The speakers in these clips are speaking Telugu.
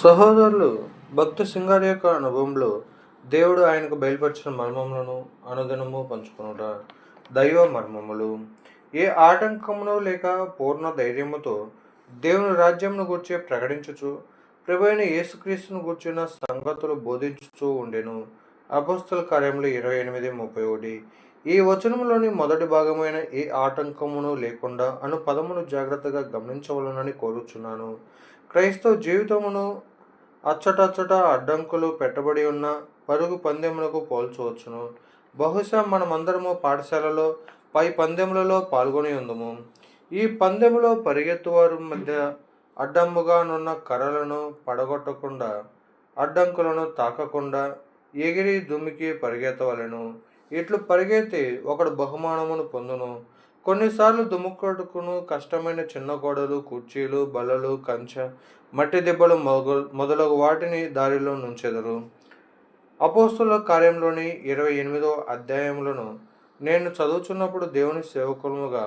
సహోదరులు భక్త సింగారి యొక్క అనుభవంలో దేవుడు ఆయనకు బయలుపరిచిన మర్మములను అనుదినము పంచుకునుట దైవ మర్మములు. ఏ ఆటంకమును లేక పూర్ణ ధైర్యముతో దేవుని రాజ్యమును గురించి ప్రకటించుచు ప్రభు యేసుక్రీస్తును గుర్చిన సంగతులు బోధించుచూ ఉండెను. అపస్తుల కార్యములు ఇరవై ఎనిమిది ముప్పై ఒకటి. ఈ వచనంలోని మొదటి భాగమైన ఏ ఆటంకమును లేకుండా అను పదమును జాగ్రత్తగా గమనించవలనని కోరుచున్నాను. క్రైస్తవ జీవితమును అచ్చటచ్చట అడ్డంకులు పెట్టబడి ఉన్న పరుగు పందెములకు పోల్చవచ్చును. బహుశా మనమందరము పాఠశాలలో పై పందెములలో పాల్గొని ఉందము. ఈ పందెములో పరిగెత్తువారు మధ్య అడ్డంబుగానున్న కర్రలను పడగొట్టకుండా అడ్డంకులను తాకకుండా ఎగిరి దుమికి పరిగెత్తవలెను. ఇట్లు పరిగెత్తి ఒకడు బహుమానమును పొందును. కొన్నిసార్లు దుమ్ముకొడుకును కష్టమైన చిన్న గోడలు కుర్చీలు బల్లలు కంచె మట్టి దెబ్బలు మొగలు మొదలగు వాటిని దారిలో నుంచెదరు. అపోస్తుల కార్యంలోని ఇరవై ఎనిమిదో అధ్యాయములను నేను చదువుచున్నప్పుడు దేవుని సేవకులముగా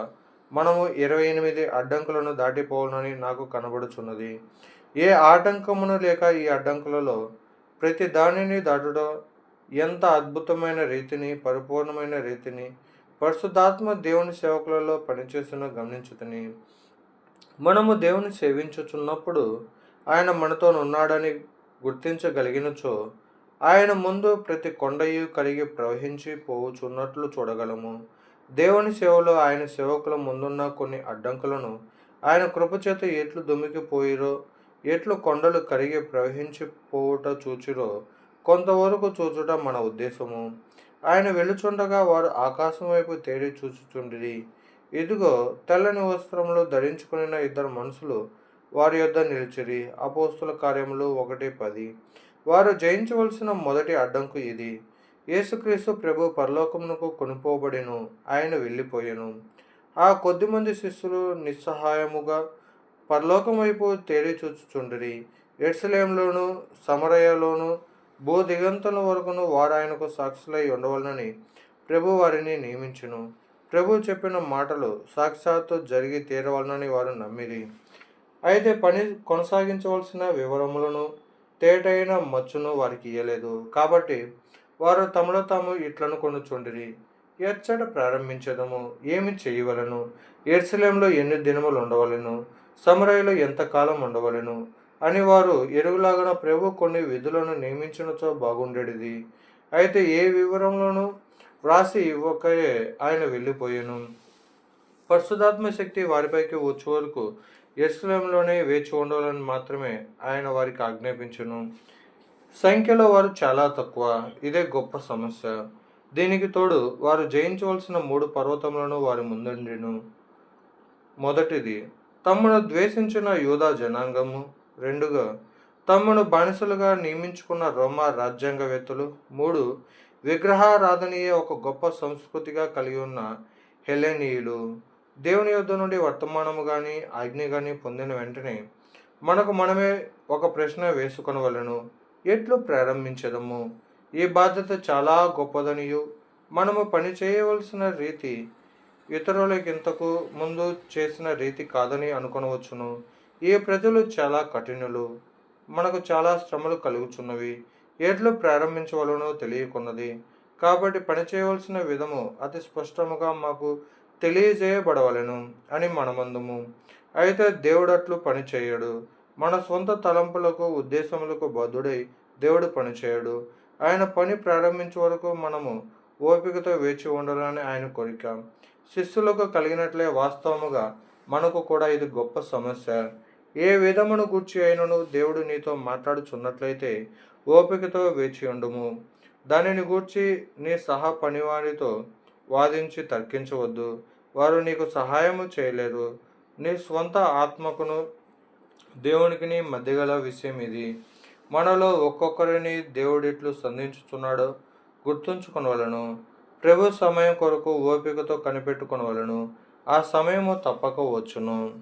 మనము ఇరవై ఎనిమిది అడ్డంకులను దాటిపోవాలని నాకు కనబడుచున్నది. ఏ ఆటంకమును లేక ఈ అడ్డంకులలో ప్రతి దానిని దాటుట ఎంత అద్భుతమైన రీతిని పరిపూర్ణమైన రీతిని పరిశుద్ధాత్మ దేవుని సేవకులలో పనిచేస్తున్న గమనించుతని మనము దేవుని సేవించుచున్నప్పుడు ఆయన మనతో ఉన్నాడని గుర్తించగలిగినచో ఆయన ముందు ప్రతి కొండయు కరిగి ప్రవహించి పోవుచున్నట్లు చూడగలము. దేవుని సేవలో ఆయన సేవకుల ముందున్న కొన్ని అడ్డంకులను ఆయన కృపచేత ఎట్లు దుమికిపోయిరో ఎట్లు కొండలు కరిగి ప్రవహించి పోవుట చూచిరో కొంతవరకు చూచుట మన ఉద్దేశము. ఆయన వెళ్ళుచుండగా వారు ఆకాశం వైపు తేడి చూచుచుండిరి. ఇదిగో తెల్లని వస్త్రములు ధరించుకున్న ఇద్దరు మనుషులు వారి యొద్ద నిలిచిరి. అపోస్తుల కార్యములు ఒకటి పది. వారు జయించవలసిన మొదటి అడ్డంకు ఇది. యేసుక్రీస్తు ప్రభు పరలోకమునకు కొనుపోబడిను ఆయన వెళ్ళిపోయాను. ఆ కొద్దిమంది శిష్యులు నిస్సహాయముగా పరలోకం వైపు తేలి చూచుచుండిరి. ఎడ్సలేంలోను సమరయలోను భూ దిగంతుల వరకును వారు ఆయనకు సాక్షులై ఉండవలనని ప్రభు వారిని నియమించును. ప్రభు చెప్పిన మాటలు సాక్షాత్తు జరిగి తీరవలనని వారు నమ్మిరి. అయితే పని కొనసాగించవలసిన వివరములను తేటైన మచ్చును వారికి ఇయ్యలేదు. కాబట్టి వారు తమలో తాము ఇట్లను కొనుచుండిరి. ఎచ్చట ప్రారంభించదము. ఏమి చేయవలను? ఎర్సలేంలో ఎన్ని దినములు ఉండవలను? సమరయలో ఎంతకాలం ఉండవలను? అని వారు ఎరుగులాగన ప్రభు కొన్ని విధులను నియమించినచో బాగుండేది అయితే ఏ వివరంలోనూ వ్రాసి ఇవ్వకయే ఆయన వెళ్ళిపోయాను. పరిశుధాత్మ శక్తి వారిపైకి వచ్చే వరకు ఎస్లంలోనే వేచి ఉండవాలని మాత్రమే ఆయన వారికి ఆజ్ఞాపించును. సంఖ్యలో వారు చాలా తక్కువ. ఇదే గొప్ప సమస్య. దీనికి తోడు వారు జయించవలసిన మూడు పర్వతములను వారి ముందండిను. మొదటిది తమను ద్వేషించిన యూదా జనాంగము. రెండుగా తమను బానిసలుగా నియమించుకున్న రోమా రాజ్యాంగవేత్తలు. మూడు విగ్రహారాధనీయ ఒక గొప్ప సంస్కృతిగా కలిగి ఉన్న హెలెనీయులు. దేవుని యొద్ద నుండి వర్తమానము కానీ ఆజ్ఞ కానీ పొందిన వెంటనే మనకు మనమే ఒక ప్రశ్న వేసుకొనవలను. ఎట్లు ప్రారంభించదము? ఈ బాధ్యత చాలా గొప్పదనియు. మనము పని చేయవలసిన రీతి ఇతరులకి ఇంతకు ముందు చేసిన రీతి కాదని అనుకొనవచ్చును. ఈ ప్రజలు చాలా కఠినులు మనకు చాలా శ్రమలు కలుగుచున్నవి. ఎట్లు ప్రారంభించవలనో తెలియకున్నది. కాబట్టి పని చేయవలసిన విధము అతి స్పష్టముగా మాకు తెలియజేయబడవలెను అని మనమందుము. అయితే దేవుడట్లు పని చేయడు. మన సొంత తలంపులకు ఉద్దేశములకు బద్ధుడై దేవుడు పని చేయడు. ఆయన పని ప్రారంభించే వరకు మనము ఓపికతో వేచి ఉండాలని ఆయన కోరిక. శిష్యులకు కలిగినట్లే వాస్తవముగా మనకు కూడా ఇది గొప్ప సమస్య. ఏ విధమును గూర్చి అయినను దేవుడు నీతో మాట్లాడుచున్నట్లయితే ఓపికతో వేచి ఉండుము. దానిని గూర్చి నీ సహా పనివారితో వాదించి తర్కించవద్దు. వారు నీకు సహాయము చేయలేరు నీ స్వంత ఆత్మకును దేవునికి మధ్యగల విషయం ఇది. మనలో ఒక్కొక్కరిని దేవుడిట్లు సంధించుతున్నాడో గుర్తుంచుకొనవలను. ప్రభు సమయం కొరకు ఓపికతో కనిపెట్టుకొనవలను. ఆ సమయము తప్పక వచ్చును.